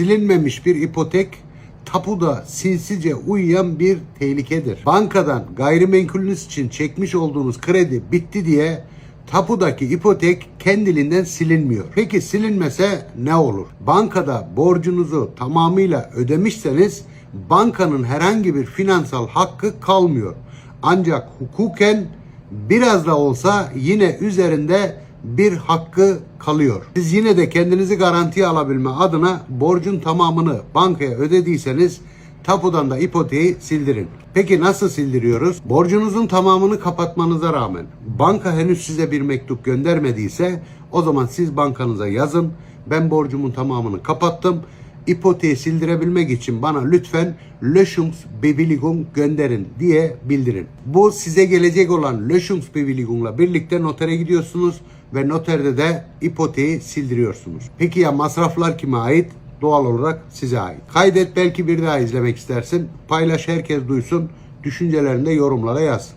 Silinmemiş bir ipotek tapuda sinsice uyuyan bir tehlikedir. Bankadan gayrimenkulünüz için çekmiş olduğunuz kredi bitti diye tapudaki ipotek kendiliğinden silinmiyor. Peki silinmese ne olur? Bankada borcunuzu tamamıyla ödemişseniz bankanın herhangi bir finansal hakkı kalmıyor. Ancak hukuken biraz da olsa yine üzerinde bir hakkı kalıyor. Siz yine de kendinizi garantiye alabilme adına borcun tamamını bankaya ödediyseniz tapudan da ipoteği sildirin. Peki nasıl sildiriyoruz? Borcunuzun tamamını kapatmanıza rağmen banka henüz size bir mektup göndermediyse o zaman siz bankanıza yazın. Ben borcumun tamamını kapattım. İpoteği sildirebilmek için bana lütfen Löschungsbewilligung gönderin diye bildirin. Bu size gelecek olan Löschungsbewilligung'la birlikte notere gidiyorsunuz ve noterde de ipoteği sildiriyorsunuz. Peki ya masraflar kime ait? Doğal olarak size ait. Kaydet belki bir daha izlemek istersin. Paylaş herkes duysun. Düşüncelerini de yorumlara yaz.